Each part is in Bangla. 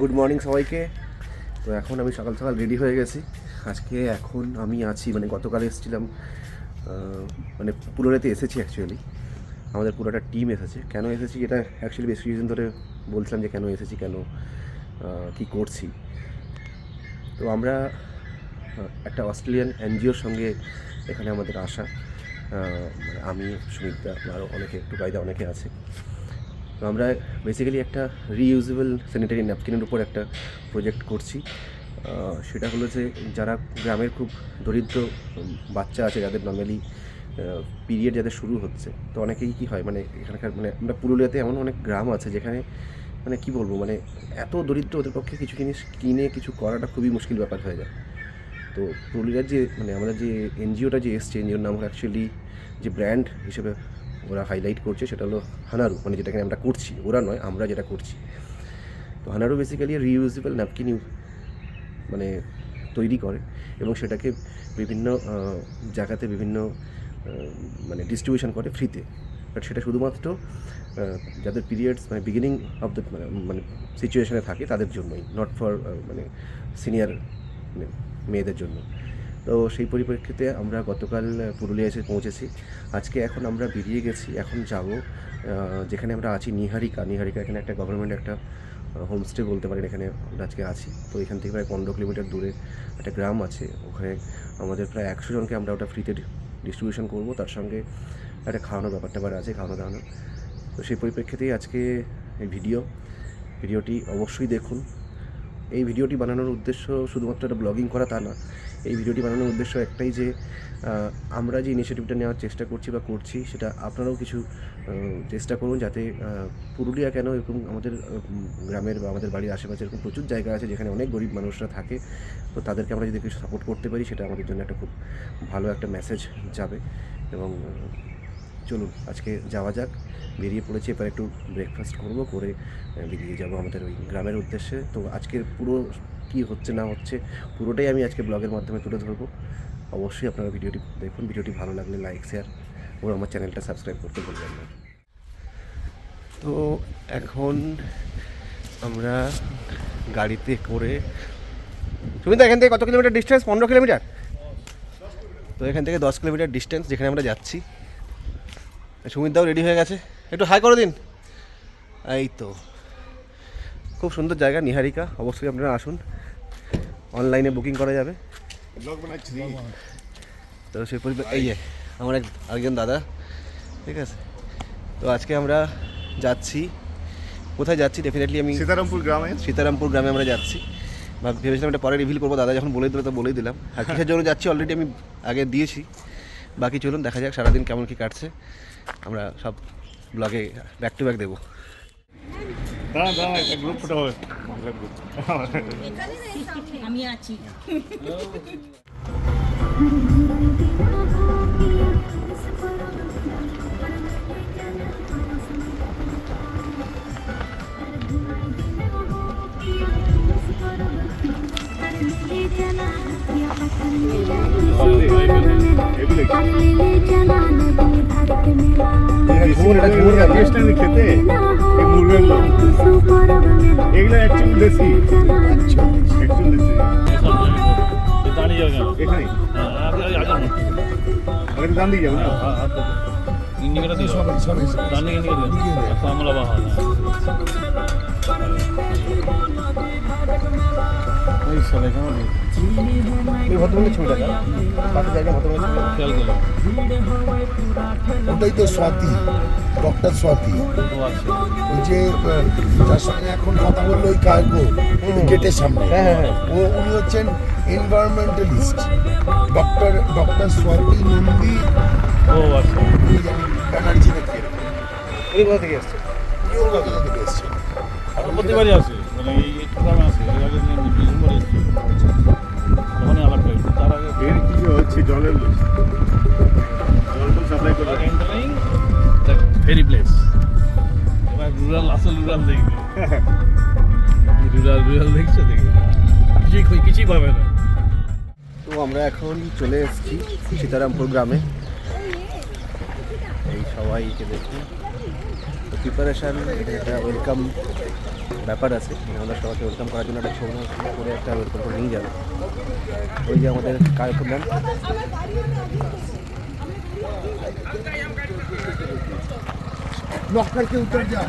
গুড মর্নিং সবাইকে। তো এখন আমি সকাল সকাল রেডি হয়ে গেছি। আজকে এখন আমি আছি মানে গতকাল এসেছিলাম মানে পুরোটাতে এসেছি অ্যাকচুয়ালি আমাদের পুরোটা টিম এসেছে। কেন এসেছি এটা অ্যাকচুয়ালি বেশ কিছুদিন ধরে বলছিলাম যে কেন এসেছি, কেন কি করছি। তো আমরা একটা অস্ট্রেলিয়ান এনজিওর সঙ্গে এখানে আমাদের আসা মানে আমি সুমিত্রা আরও অনেকে, একটু কায়দা অনেকে আছে। তো আমরা বেসিক্যালি একটা রিইউজেবল স্যানিটারি ন্যাপকিনের উপর একটা প্রজেক্ট করছি। সেটা হলো যে যারা গ্রামের খুব দরিদ্র বাচ্চা আছে, যাদের নর্মালি পিরিয়ড যাদের শুরু হচ্ছে, তো অনেকেই কী হয় মানে এখানকার মানে আমরা পুরুলিয়াতে এমন অনেক গ্রাম আছে যেখানে মানে কি বলব মানে এত দরিদ্র ওদের পক্ষে কিছু জিনিস কিনে, কিছু করাটা খুবই মুশকিল ব্যাপার হয়ে যায়। তো পুরুলিয়ার যে মানে আমাদের যে এনজিওটা যে এসছে এনজিওর নাম হলো অ্যাকচুয়ালি যে ব্র্যান্ড হিসেবে ওরা হাইলাইট করছে, সেটা হলো হানারু মানে যেটাকে আমরা করছি। ওরা নয়, আমরা যেটা করছি। তো হানারু বেসিক্যালি রিইউজেবল ন্যাপকিন মানে তৈরি করে এবং সেটাকে বিভিন্ন জায়গাতে বিভিন্ন মানে ডিস্ট্রিবিউশন করে ফ্রিতে বাট সেটা শুধুমাত্র যাদের পিরিয়ডস মানে বিগিনিং অফ দ্য মানে সিচুয়েশনে থাকে, তাদের জন্যই নট ফর মানে সিনিয়র মানে মেয়েদের জন্য। তো সেই পরিপ্রেক্ষিতে আমরা গতকাল পুরুলিয়া এসে পৌঁছেছি। আজকে এখন আমরা বেরিয়ে গেছি, এখন যাব যেখানে আমরা আছি নিহারিকা। নিহারিকা এখানে একটা গভর্নমেন্ট একটা হোমস্টে বলতে পারেন এখানে আমরা আজকে আছি। তো এখান থেকে প্রায় পনেরো কিলোমিটার দূরে একটা গ্রাম আছে। ওখানে আমাদের প্রায় একশো জনকে আমরা ওটা ফ্রিতে ডিস্ট্রিবিউশন করব। তার সঙ্গে একটা খাওয়ানোর ব্যাপার আছে, খাওয়ানো দাওয়ানো। তো সেই পরিপ্রেক্ষিতেই আজকে এই ভিডিও ভিডিওটি অবশ্যই দেখুন। এই ভিডিওটি বানানোর উদ্দেশ্য শুধুমাত্র একটা ব্লগিং করা তা না এই ভিডিওটি বানানোর উদ্দেশ্য একটাই যে আমরা যে ইনিশিয়েটিভটা নেওয়ার চেষ্টা করছি বা করছি, সেটা আপনারাও কিছু চেষ্টা করুন যাতে পুরুলিয়া কেন এরকম আমাদের গ্রামের বা আমাদের বাড়ির আশেপাশে এরকম প্রচুর জায়গা আছে যেখানে অনেক গরিব মানুষরা থাকে। তো তাদেরকে আমরা যদি কিছু সাপোর্ট করতে পারি, সেটা আমাদের জন্য একটা খুব ভালো একটা মেসেজ যাবে এবং চলুন, আজকে যাওয়া যাক। বেরিয়ে পড়েছি, এবার একটু ব্রেকফাস্ট করব, করে বেরিয়ে যাব আমাদের ওই গ্রামের উদ্দেশ্যে। তো আজকের পুরো কি হচ্ছে, না হচ্ছে, পুরোটাই আমি আজকে ব্লগের মাধ্যমে তুলে ধরবো। অবশ্যই আপনারা ভিডিওটি দেখুন, ভিডিওটি ভালো লাগলে লাইক শেয়ার ও আমার চ্যানেলটা সাবস্ক্রাইব করতে ভুলবেন না। তো এখন আমরা গাড়িতে করে সুমিতা এখান থেকে কত কিলোমিটার ডিস্টেন্স পনেরো কিলোমিটার? তো এখান থেকে দশ কিলোমিটার ডিস্টেন্স যেখানে আমরা যাচ্ছি। সুমিতদাও রেডি হয়ে গেছে। একটু হাই করে দিন। এই তো। খুব সুন্দর জায়গা নিহারিকা। অবশ্যই আপনারা আসুন। অনলাইনে বুকিং করা যাবে। তো সেই পরিবেশ এই যে আমার এক আরেকজন দাদা। ঠিক আছে? তো আজকে আমরা যাচ্ছি। কোথায় যাচ্ছি? ডেফিনেটলি আমি সীতারামপুর গ্রামে। সীতারামপুর গ্রামে আমরা যাচ্ছি। ভাব- ভেবেছিলাম এটা পরে রিভিল করব। দাদা যখন বলেই দিল তো বলেই দিলাম। আর কিসের জন্য যাচ্ছি? অলরেডি আমি আগে দিয়েছি। বাকি চলুন দেখা যাক সারাদিন কেমন কি কাটছে। আমরা সব ব্লগে ব্যাক টু ব্যাক দেবো। দাঁড়া দাঁড়া একটা গ্রুপ ফটো আমি আছি। খেতে এই মুরগাগুলো এগুলো অ্যাকচুয়ালি দেশি অ্যাকচুয়ালি দেশি দাঁড়িয়ে যাবে এখানে। দাম দিয়ে যাব না ওটাই তো স্বাতি ডক্টর স্বাতি। ওই যে যার সঙ্গে এখন কথা বলল ওই কার্গো গেটের সামনে। হ্যাঁ হ্যাঁ হ্যাঁ। ও উনি হচ্ছেন environmentalist doctor doctor Swati Nandi. ও আছে ব্যানার্জি নাকি উনি কোথা মানে এই দামে আছে এর আগে ডিসেম্বরে তার আগে এর কিছু হচ্ছে জলের জল সাপ্লাই করে ভেরি প্লেস এবার রুরাল আসল রুরাল দেখবে রুরাল রুরাল দেখছ দেখবে কিছুই কিছুই পাবে না তো আমরা এখন চলে এসেছি সীতারামপুর গ্রামে। সবাইকে দেখুন তো প্রিপারেশান এখানে একটা ওয়েলকাম ব্যাপার আছে মানে আমরা সবাইকে ওয়েলকাম করার জন্য একটা ছবি করে একটা ওয়েলকাম করে নিয়ে যাবে ওই যে আমাদের কায়ক ম্যাম लॉक करके उतर जा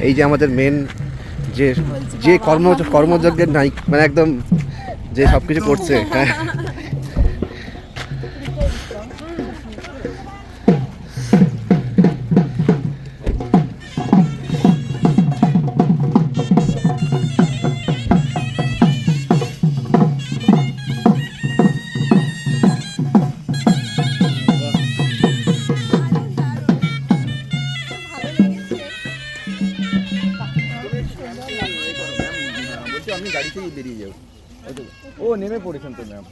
এই যে আমাদের মেন যে যে কর্ম কর্মযজ্ঞের নায়ক মানে একদম যে সব কিছু করছে হ্যাঁ। পড়েছেন তো ম্যাম?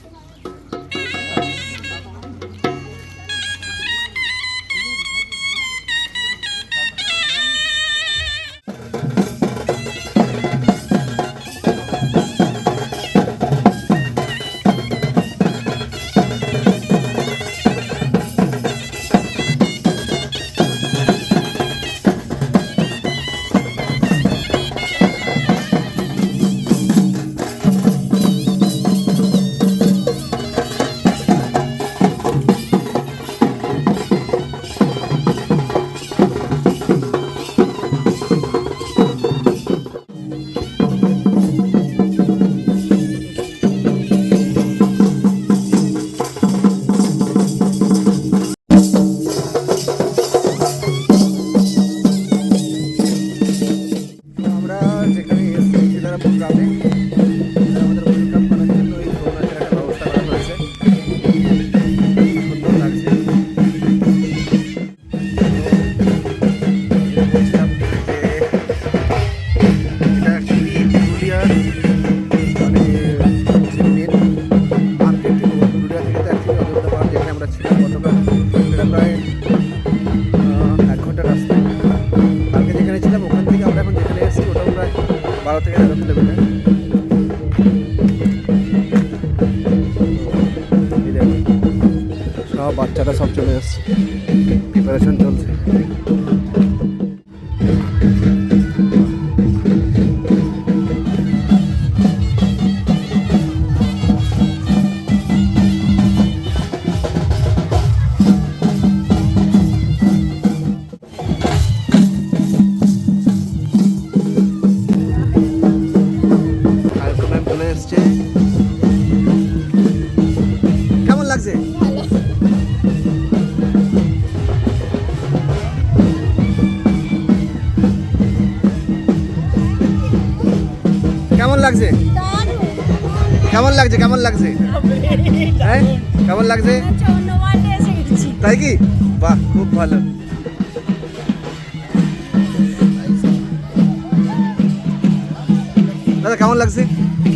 থেকে সব বাচ্চারা সব চলে যাচ্ছে। প্রিপারেশন চলছে। লাগছে? কেমন লাগছে? হ্যাঁ? কেমন লাগছে? তাই কি? বাহ খুব ভালো। দাদা কেমন লাগছে?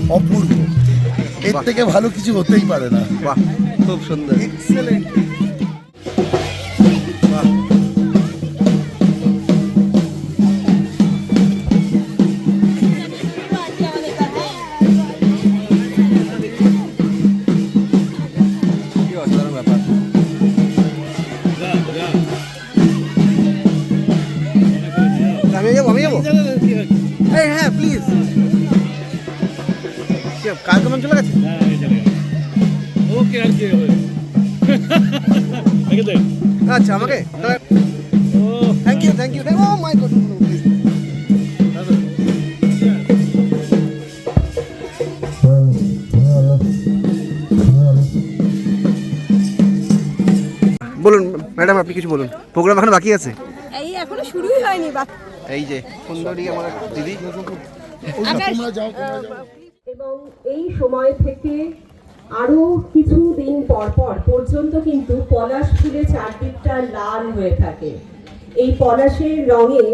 অপূর্ব। এর। থেকে ভালো কিছু হতেই পারে না। বাহ খুব সুন্দর। এক্সেলেন্ট আচ্ছা আমাকে? Thank you thank you oh my God বলুন ম্যাডাম আপনি কিছু বলুন। প্রোগ্রাম এখন বাকি আছে? এই এখনও শুরুই হয়নি বা এই যে সুন্দরী আমার দিদি। যাও। এবং এই সময় থেকে আরও কিছু দিন পর পর পর্যন্ত কিন্তু পলাশ ফুলে চারদিকটা লাল হয়ে থাকে। এই পলাশের রঙে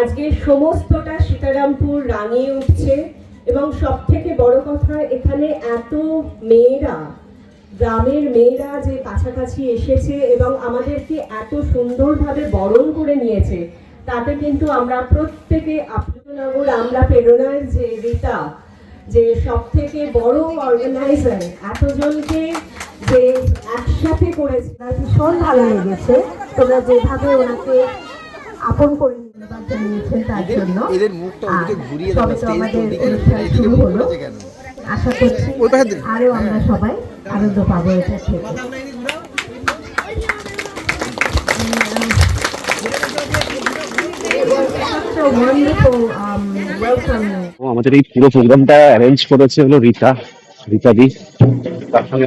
আজকে সমস্তটা সীতারামপুর রাঙিয়ে উঠছে এবং সব থেকে বড় কথা, এখানে এত মেয়েরা, গ্রামের মেয়েরা যে কাছাকাছি এসেছে এবং আমাদেরকে এত সুন্দরভাবে বরণ করে নিয়েছে, তাতে কিন্তু আমরা প্রত্যেকে আপনানগর আমরা প্রেরণার যে রীতা যে সব থেকে বড় অর্গানাইজার এতজনকে যে একসাথে করেছে তার ভীষণ ভালো লেগেছে তোমরা যেভাবে ওনাকে আপন করে ধন্যবাদ জানিয়েছেন তার জন্য। আমাদের শুরু হলো। আশা করছি ওই পাশে আরও আমরা সবাই আনন্দ পাবো এটা থেকে আমাদের এই পুরো প্রোগ্রামটা অ্যারেঞ্জ করেছে হলো রীতা রীতা দি। তার সঙ্গে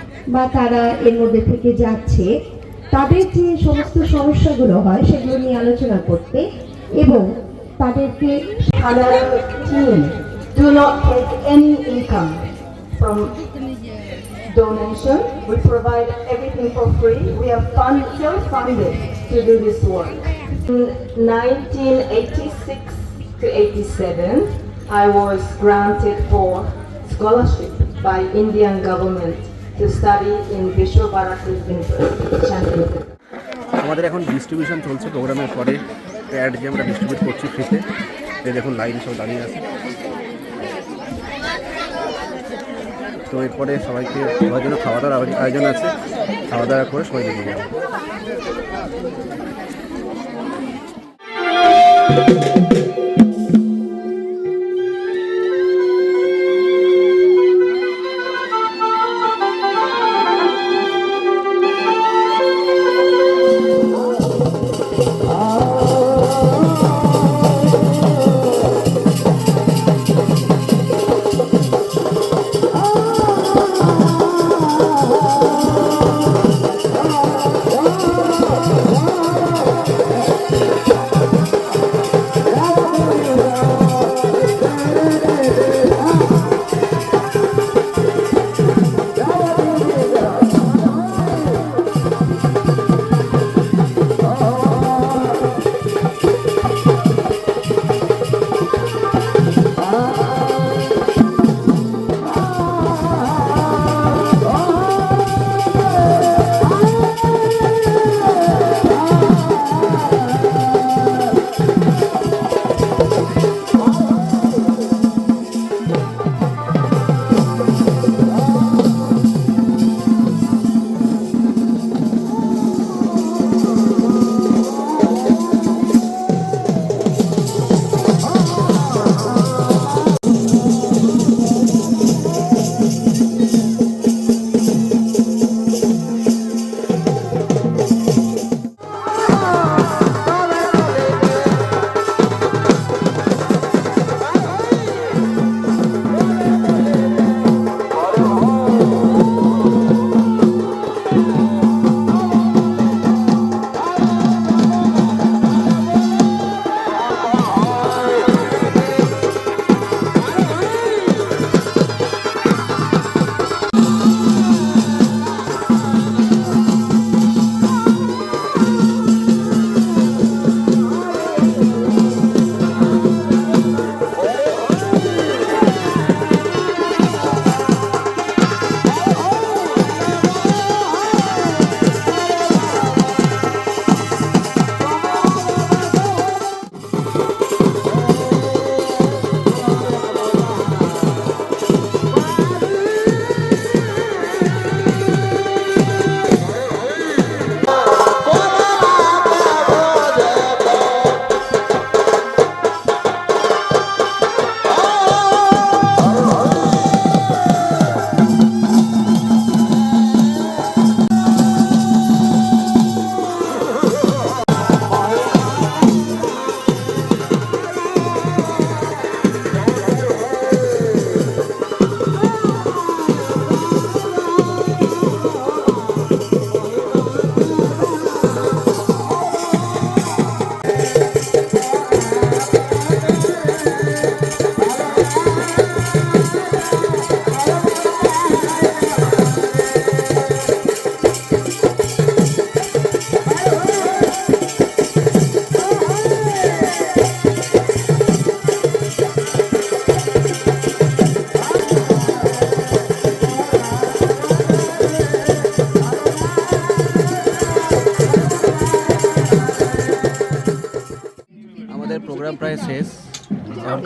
বা তারা এর মধ্যে থেকে যাচ্ছে তাদের যে সমস্ত সমস্যাগুলো হয় সেগুলো নিয়ে আলোচনা করতে এবং তাদেরকে হানারু team Do not take any income from donation. We provide everything for free. We are fund, self-funded to do this work. In 1986 to 87, I was granted for scholarship by Indian government to study in আমাদের এখন ডিস্ট্রিবিউশন চলছে প্রোগ্রামের পরে। প্যাড যে আমরা ডিস্ট্রিবিউট করছি ফ্রিতে এই দেখুন লাইন সব দাঁড়িয়ে আছে। তো এরপরে সবাইকে সবার জন্য খাওয়া দাওয়ার আয়োজন আছে। খাওয়া দাওয়া করে সবাই বেরিয়ে যাবে।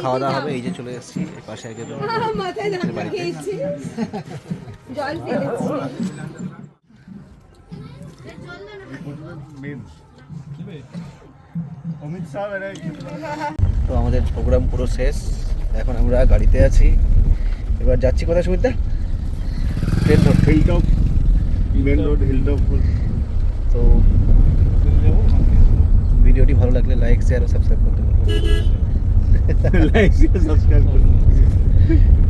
খাওয়া দাওয়া হবে এই যে চলে এসেছি এই পাশে মেন এরা তো আমাদের প্রোগ্রাম পুরো শেষ। এখন আমরা গাড়িতে আছি। এবার যাচ্ছি কোথায় সুমিতা ট্রেন ধরতে মেন তো ভিডিওটি ভালো লাগলে লাইক শেয়ার ও সাবস্ক্রাইব করতে পারবেন লাইক সাবস্ক্রাইব করুন